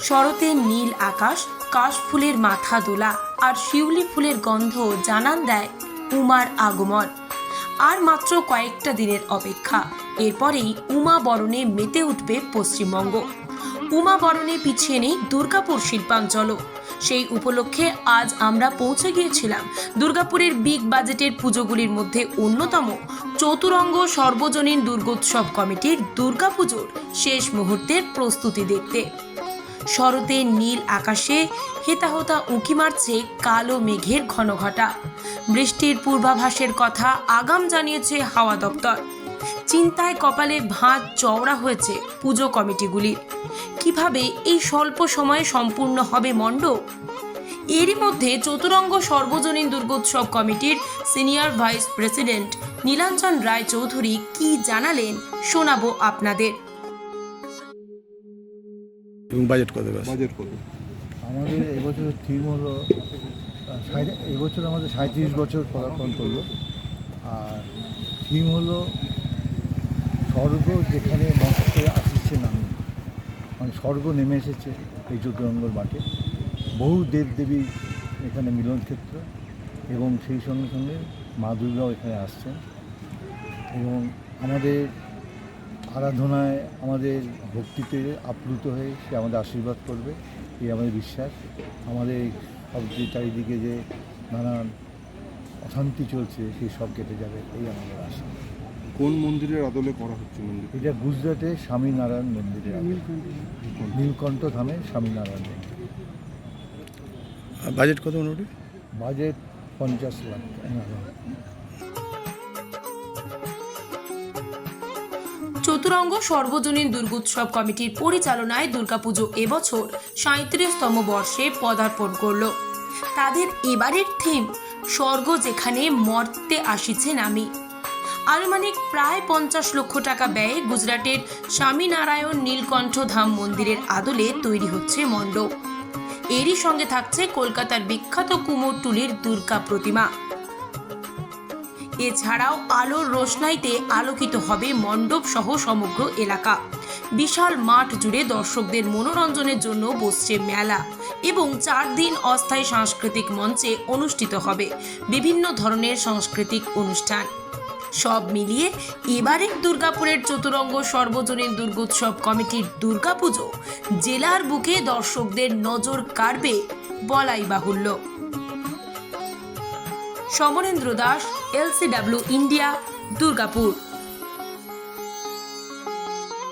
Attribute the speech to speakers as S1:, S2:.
S1: শরতের নীল আকাশ, কাশফুলের মাথা দোলা আর শিউলি ফুলের গন্ধ জানান দেয় উমার আগমন। আর মাত্র কয়েকটা দিনের অপেক্ষা। এরপরেই উমা বরণে মেতে উঠবে পশ্চিমবঙ্গ। উমা বরণে পিছিয়ে নেই দুর্গাপুর শিল্পাঞ্চলও। সেই উপলক্ষে আজ আমরা পৌঁছে গিয়েছিলাম। দুর্গাপুরের বিগ বাজেটের পুজোগুলির মধ্যে অন্যতম চতুরঙ্গ সর্বজনীন দুর্গোৎসব কমিটির দুর্গাপুজোর শেষ মুহূর্তের প্রস্তুতি দেখতে। শরতের নীল আকাশে হেতাহতা উঁকি মারছে কালো মেঘের ঘনঘটা। বৃষ্টির পূর্বাভাসের কথা আগাম জানিয়েছে হাওয়া দপ্তর। চিন্তায় কপালে ভাঁজ চওড়া হয়েছে পুজো কমিটিগুলির কীভাবে এই স্বল্প সময়ে সম্পূর্ণ হবে মণ্ডপ? এরই মধ্যে চতুরঙ্গ সর্বজনীন দুর্গোৎসব কমিটির senior vice president Nilanjan Roy Chowdhury কি জানালেন শোনাবো আপনাদের।
S2: এবং বাজেট কত
S3: বাজেট কত?
S4: আমাদের এবছর থিম হলো এবছর আমাদের সাঁত্রিশ বছর পদার্পণ করল। আর থিম হলো স্বর্গ যেখানে মস্তে আসছে নামে। মানে স্বর্গ নেমে এসেছে এই চতুরঙ্গর মাঠে। বহু দেবদেবী এখানে মিলন ক্ষেত্র এবং সেই সঙ্গে সঙ্গে মা দুর্গাও এখানে আসছেন। এবং আমাদের আরাধনায় আমাদের ভক্তিতে আপ্লুত হয়ে সে আমাদের আশীর্বাদ করবে, এই আমাদের বিশ্বাস। আমাদের এই সব যে চারিদিকে যে নানান অশান্তি চলছে, সেই সব কেটে যাবে, এই আমাদের আশা।
S3: কোন মন্দিরের আদলে করা হচ্ছে মন্দির
S4: এটা গুজরাটে স্বামীনারায়ণ মন্দিরে নীলকণ্ঠ। ধামে স্বামীনারায়ণ মন্দির।
S2: বাজেট কত মোটামুটি?
S4: বাজেট পঞ্চাশ লাখ
S1: চতুরঙ্গ সর্বজনীন দুর্গোৎসব কমিটির পরিচালনায় দুর্গাপুজো এবছর সাঁত্রিশতম বর্ষে পদার্পণ করল। তাদের এবারের থিম স্বর্গ যেখানে মর্তে আসিছেন আমি। আনুমানিক প্রায় পঞ্চাশ লক্ষ টাকা ব্যয়ে গুজরাটের স্বামীনারায়ণ নীলকণ্ঠ ধাম মন্দিরের আদলে তৈরি হচ্ছে মণ্ডপ। এরই সঙ্গে থাকছে কলকাতার বিখ্যাত কুমোরটুলির দুর্গা প্রতিমা। এছাড়াও আলোর রোশনাইতে আলোকিত হবে মণ্ডপ সহ সমগ্র এলাকা। বিশাল মাঠ জুড়ে দর্শকদের মনোরঞ্জনের জন্য বসছে মেলা এবং চার দিন অস্থায়ী সাংস্কৃতিক মঞ্চে অনুষ্ঠিত হবে বিভিন্ন ধরনের সাংস্কৃতিক অনুষ্ঠান। সব মিলিয়ে এবারে দুর্গাপুরের চতুরঙ্গ সর্বজনীন দুর্গোৎসব কমিটির দুর্গাপুজো জেলার বুকে দর্শকদের নজর কাড়বে বলাই বাহুল্য। Samarendra Das, LCW, India, Durgapur.